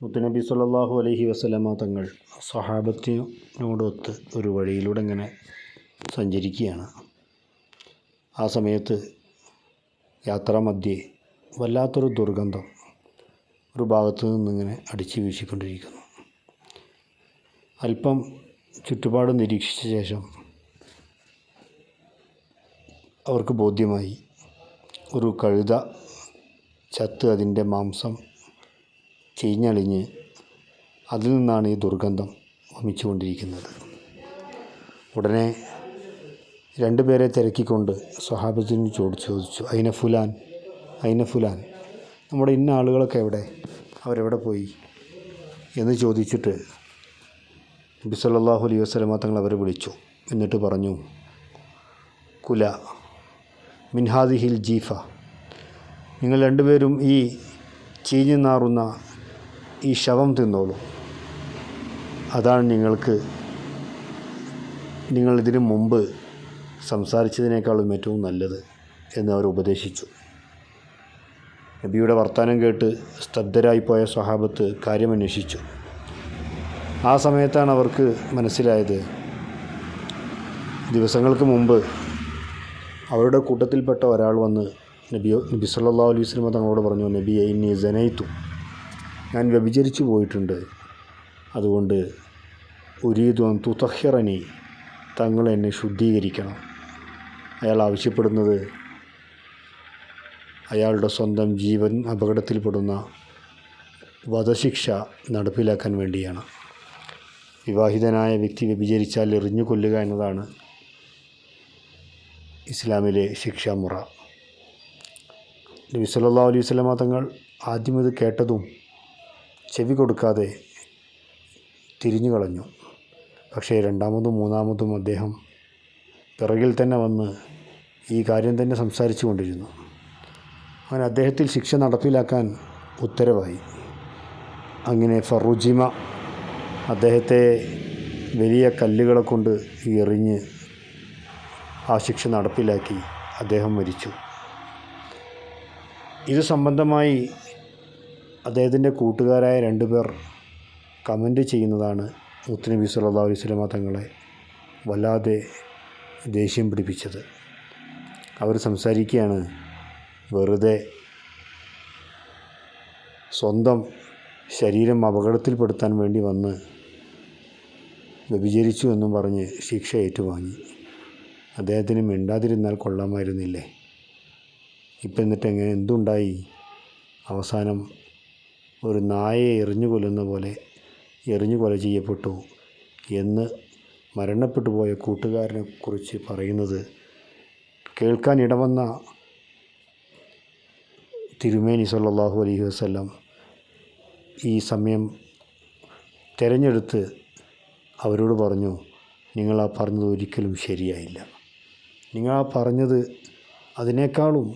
മുത്തുനബി സല്ലാഹു അലഹി വസ്ലമ തങ്ങൾ സഹാബത്തിനോടൊത്ത് ഒരു വഴിയിലൂടെ ഇങ്ങനെ സഞ്ചരിക്കുകയാണ്. ആ സമയത്ത് യാത്രാമധ്യേ വല്ലാത്തൊരു ദുർഗന്ധം ഒരു ഭാഗത്ത് നിന്നിങ്ങനെ അടിച്ചു വീശിക്കൊണ്ടിരിക്കുന്നു. അല്പം ചുറ്റുപാട് നിരീക്ഷിച്ച ശേഷം അവർക്ക് ബോധ്യമായി ഒരു കഴുത ചത്ത് അതിന്റെ മാംസം ചീഞ്ഞളിഞ്ഞ് അതിൽ നിന്നാണ് ഈ ദുർഗന്ധം വമിച്ചുകൊണ്ടിരിക്കുന്നത്. ഉടനെ രണ്ടുപേരെ തിരക്കിക്കൊണ്ട് സ്വഹാബത്തിന് ചോദിച്ചു ചോദിച്ചു അയിന ഫുലാൻ? അയിന ഫുലാൻ? നമ്മുടെ ഇന്ന ആളുകളൊക്കെ എവിടെ? അവരെവിടെ പോയി? എന്ന് ചോദിച്ചിട്ട് നബി സല്ലല്ലാഹു അലൈഹി വസ്ലമ തങ്ങൾ അവരെ വിളിച്ചു. എന്നിട്ട് പറഞ്ഞു കുല മിൻഹാദിഹിൽ ജീഫ. നിങ്ങൾ രണ്ടുപേരും ഈ ചീഞ്ഞു നാറുന്ന ഈ ശവം തിന്നോളൂ. അതാണ് നിങ്ങൾക്ക് നിങ്ങൾ ഇതിനു മുമ്പ് സംസാരിച്ചതിനേക്കാളും ഏറ്റവും നല്ലത് എന്ന് അവർ ഉപദേശിച്ചു. നബിയുടെ വർത്തമാനം കേട്ട് സ്തബ്ധരായിപ്പോയ സ്വഹാബത്ത് കാര്യമന്വേഷിച്ചു. ആ സമയത്താണ് അവർക്ക് മനസ്സിലായത് ദിവസങ്ങൾക്ക് മുമ്പ് അവരുടെ കൂട്ടത്തിൽപ്പെട്ട ഒരാൾ വന്ന് നബിയോ നബി സല്ലാ അലൈഹി വസല്ലം തങ്ങളോട് പറഞ്ഞു നബി ഇന്നി ജനയിത്തു ഞാൻ വ്യഭിചരിച്ചു പോയിട്ടുണ്ട്. അതുകൊണ്ട് ഉരീദു തുതഹിറനി തങ്ങൾ എന്നെ ശുദ്ധീകരിക്കണം. അയാൾ ആവശ്യപ്പെടുന്നത് അയാളുടെ സ്വന്തം ജീവൻ അപകടത്തിൽപ്പെടുന്ന വധശിക്ഷ നടപ്പിലാക്കാൻ വേണ്ടിയാണ്. വിവാഹിതനായ വ്യക്തി വ്യഭിചരിച്ചാൽ എറിഞ്ഞു കൊല്ലുക എന്നതാണ് ഇസ്ലാമിലെ ശിക്ഷാമുറ. നബി സല്ലല്ലാഹു അലൈഹി വസല്ലമ തങ്ങൾ ആദ്യം ഇത് കേട്ടതും ചെവി കൊടുക്കാതെ തിരിഞ്ഞു കളഞ്ഞു. പക്ഷേ രണ്ടാമതും മൂന്നാമതും അദ്ദേഹം പിറകിൽ തന്നെ വന്ന് ഈ കാര്യം തന്നെ സംസാരിച്ചു കൊണ്ടിരുന്നു. അങ്ങനെ അദ്ദേഹത്തിൽ ശിക്ഷ നടപ്പിലാക്കാൻ ഉത്തരവായി. അങ്ങനെ ഫറൂജിമ അദ്ദേഹത്തെ വലിയ കല്ലുകളെ കൊണ്ട് എറിഞ്ഞ് ആ ശിക്ഷ നടപ്പിലാക്കി അദ്ദേഹം മരിച്ചു. ഇത് സംബന്ധമായി അദ്ദേഹത്തിന്റെ കൂട്ടുകാരായ രണ്ടുപേർ കമന്റ് ചെയ്യുന്നതാണ് മുത്തുനബി സല്ലാ അലൈഹി വസല്ലമ തങ്ങളെ വല്ലാതെ ദേഷ്യം പിടിപ്പിച്ചത്. അവർ സംസാരിക്കുകയാണ് വെറുതെ സ്വന്തം ശരീരം അപകടത്തിൽപ്പെടുത്താൻ വേണ്ടി വന്ന് വ്യഭിചരിച്ചു എന്നും പറഞ്ഞ് ശിക്ഷ ഏറ്റുവാങ്ങി. അദ്ദേഹത്തിന് മിണ്ടാതിരുന്നാൽ കൊള്ളാമായിരുന്നില്ലേ? ഇപ്പം എന്നിട്ട് എങ്ങനെ? എന്തുണ്ടായി? അവസാനം ഒരു നായയെ എറിഞ്ഞു കൊല്ലുന്ന പോലെ എറിഞ്ഞു കൊല ചെയ്യപ്പെട്ടു എന്ന് മരണപ്പെട്ടു പോയ കൂട്ടുകാരനെ കുറിച്ച് പറയുന്നത് കേൾക്കാൻ ഇടവന്ന തിരുമേനി സല്ലാഹു അലൈഹി വസ്ലം ഈ സമയം തിരഞ്ഞെടുത്ത് അവരോട് പറഞ്ഞു നിങ്ങൾ ആ പറഞ്ഞത് ഒരിക്കലും ശരിയായില്ല. നിങ്ങൾ ആ പറഞ്ഞത് അതിനേക്കാളും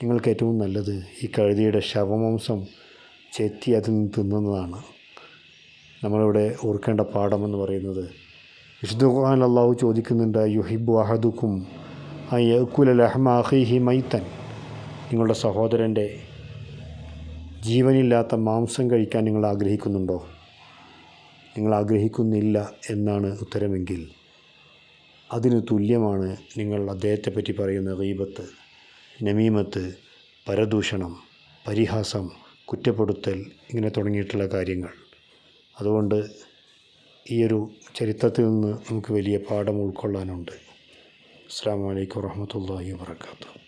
നിങ്ങൾക്ക് ഏറ്റവും നല്ലത് ഈ കഴുതിയുടെ ശവമാംസം ചെത്തി അതിൽ നിന്ന് തിന്നുന്നതാണ്. നമ്മളിവിടെ ഓർക്കേണ്ട പാഠമെന്ന് പറയുന്നത് വിശുദ്ധ ഖുർആൻ അള്ളാഹു ചോദിക്കുന്നുണ്ട് യുഹിബു അഹദുക്കും അയക്കുൽ ലഹ്മ അഹിഹി മൈത്തൻ നിങ്ങളുടെ സഹോദരന്റെ ജീവനില്ലാത്ത മാംസം കഴിക്കാൻ നിങ്ങൾ ആഗ്രഹിക്കുന്നുണ്ടോ? നിങ്ങൾ ആഗ്രഹിക്കുന്നില്ല എന്നാണ് ഉത്തരമെങ്കിൽ അതിന് തുല്യമാണ് നിങ്ങൾ അദ്ദേഹത്തെ പറ്റി പറയുന്ന റീബത്ത് നമീമത്ത് പരദൂഷണം പരിഹാസം. കുറ്റപ്പെടുത്തൽ ഇങ്ങനെ തുടങ്ങിയിട്ടുള്ള കാര്യങ്ങൾ. അതുകൊണ്ട് ഈ ഒരു ചരിത്രത്തിൽ നിന്ന് നമുക്ക് വലിയ പാഠം ഉൾക്കൊള്ളാനുണ്ട്. അസ്സാം വലൈക്കും വാഹമത്തല്ലാഹി വാത്തു